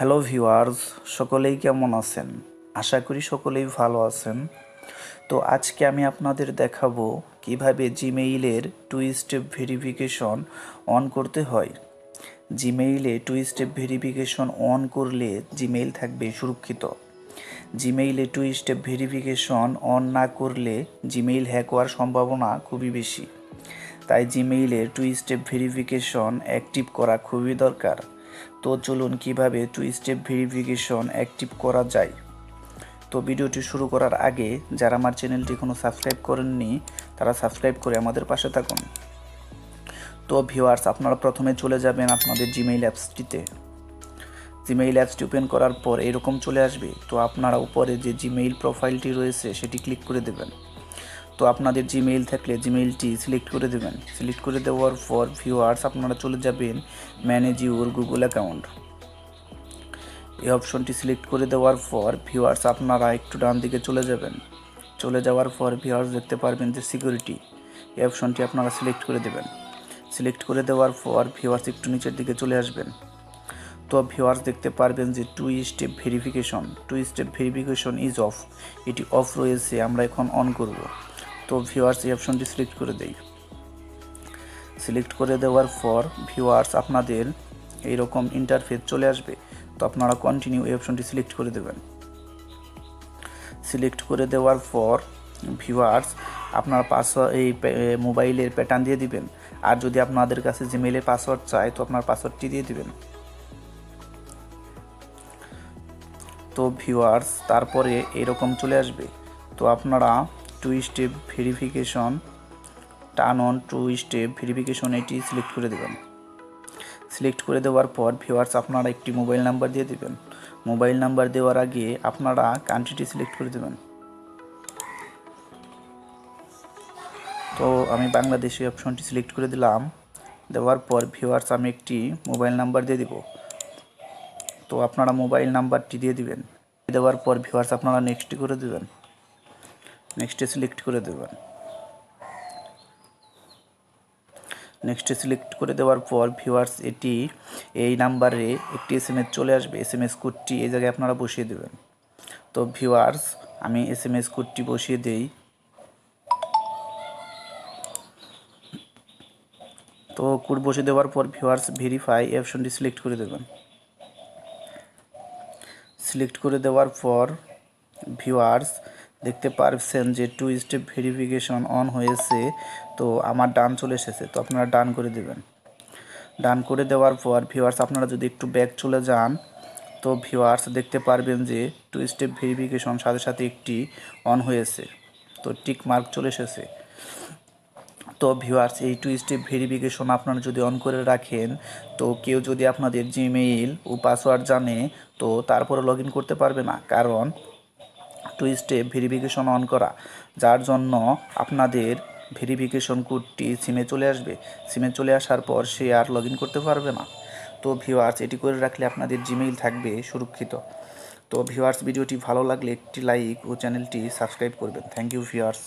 Hello viewers সকলেই কেমন আছেন? আশা করি সকলেই ভালো আছেন। তো আজকে আমি আপনাদের দেখাবো কীভাবে জিমেইলের টু স্টেপ ভেরিফিকেশন অন করতে হয়। জিমেইলে টু স্টেপ ভেরিফিকেশন অন করলে জিমেইল থাকবে সুরক্ষিত। জিমেইলে টু স্টেপ ভেরিফিকেশন অন না করলে জিমেইল হ্যাক হওয়ার সম্ভাবনা খুবই বেশি। তাই জিমেইলের টু স্টেপ ভেরিফিকেশন অ্যাক্টিভ করা খুবই দরকার। তো চলুন কীভাবে টু স্টেপ ভেরিফিকেশন অ্যাক্টিভ করা যায়। তো ভিডিওটি শুরু করার আগে, যারা আমার চ্যানেলটি কোনো সাবস্ক্রাইব করেননি, তারা সাবস্ক্রাইব করে আমাদের পাশে থাকুন। তো ভিউয়ার্স আপনারা প্রথমে চলে যাবেন আপনাদের জিমেইল অ্যাপসটিতে জিমেইল অ্যাপসটি ওপেন করার পর এরকম চলে আসবে। তো আপনারা উপরে যে জিমেইল প্রোফাইলটি রয়েছে, সেটি ক্লিক করে দেবেন। তো আপনাদের জিমেইল থাকলে জিমেইলটি সিলেক্ট করে দেবেন। সিলেক্ট করে দেওয়ার পর ভিউয়ার্স আপনারা চলে যাবেন ম্যানেজ ইউর গুগল অ্যাকাউন্ট এই অপশনটি সিলেক্ট করে দেওয়ার পর ভিউয়ার্স আপনারা একটু ডান দিকে চলে যাবেন। চলে যাওয়ার পর ভিউয়ার্স দেখতে পারবেন যে সিকিউরিটি এই অপশনটি আপনারা সিলেক্ট করে দেবেন। সিলেক্ট করে দেওয়ার পর ভিউয়ার্স একটু নিচের দিকে চলে আসবেন। তো ভিউয়ার্স দেখতে পারবেন যে two step verification two step verification is off এটি অফ রয়েছে, আমরা এখন অন করব। তো ভিউয়ার্স এই অপশনটি সিলেক্ট করে দেই। সিলেক্ট করে দেওয়ার পর ভিউয়ার্স আপনাদের এইরকম ইন্টারফেস চলে আসবে, তো আপনারা কন্টিনিউ এই অপশনটি সিলেক্ট করে দেবেন। সিলেক্ট করে দেওয়ার পর ভিউয়ার্স আপনার পাসওয়ার্ড এই মোবাইলের প্যাটার্ন দিয়ে দিবেন। আর যদি আপনাদের কাছে জিমেইলের পাসওয়ার্ড চায়, তো আপনার পাসওয়ার্ডটি দিয়ে দিবেন। তো ভিউয়ার্স তারপরে এরকম চলে আসবে। তো আপনারা two step verification turn on two step verification এটি সিলেক্ট করে দেবেন। সিলেক্ট করে দেওয়ার পর ভিউয়ার্স আপনারা একটি মোবাইল নাম্বার দিয়ে দেবেন। মোবাইল নাম্বার দেওয়ার আগে আপনারা কান্ট্রিটি সিলেক্ট করে দেবেন। তো আমি বাংলাদেশি অপশনটি সিলেক্ট করে দিলাম। দেওয়ার পর ভিউয়ার্স আমি একটি মোবাইল নাম্বার দিয়ে দিব। তো আপনারা মোবাইল নাম্বারটি দিয়ে দিবেন। দেওয়ার পর ভিউয়ার্স আপনারা নেক্সটটি করে দেবেন। নেক্সটে সিলেক্ট করে দেবেন। নেক্সটে সিলেক্ট করে দেওয়ার পর ভিউয়ার্স এটি এই নাম্বারে একটি এস চলে আসবে। এস এম এস কোডটি এই জায়গায় আপনারা বসিয়ে দেবেন। তো ভিউয়ার্স আমি এস এম এস কোডটি বসিয়ে দেই। তো কোড বসিয়ে দেওয়ার পর ভিউয়ার্স ভেরিফাই অপশনটি সিলেক্ট করে দেবেন। সিলেক্ট করে দেওয়ার পর ভিউয়ার্স দেখতে পারছেন যে টু স্টেপ ভেরিফিকেশন অন হয়েছে, তো আমার ডান চলে এসেছে, তো আপনারা ডান করে দেবেন। ডান করে দেওয়ার পর ভিউয়ার্স আপনারা যদি একটু ব্যাক চলে যান, তো ভিউয়ার্স দেখতে পারবেন যে টু স্টেপ ভেরিফিকেশন সাথে সাথে একটি অন হয়েছে, তো টিক মার্ক চলে এসেছে। তো ভিউয়ার্স এই টু স্টেপ ভেরিফিকেশন আপনারা যদি অন করে রাখেন, তো কেউ যদি আপনাদের জিমেইল ও পাসওয়ার্ড জানে, তো তারপরে লগ করতে পারবে না, কারণ টু স্টেপ ভেরিফিকেশন অন করা, যার জন্য আপনাদের ভেরিফিকেশন কোডটি সিমে চলে আসবে। সিমে চলে আসার পর সে আর লগ করতে পারবে না। তো ভিওয়ার্স এটি করে রাখলে আপনাদের জিমেইল থাকবে সুরক্ষিত। তো ভিওয়ার্স ভিডিওটি ভালো লাগলে একটি লাইক ও চ্যানেলটি সাবস্ক্রাইব করবেন। Thank you viewers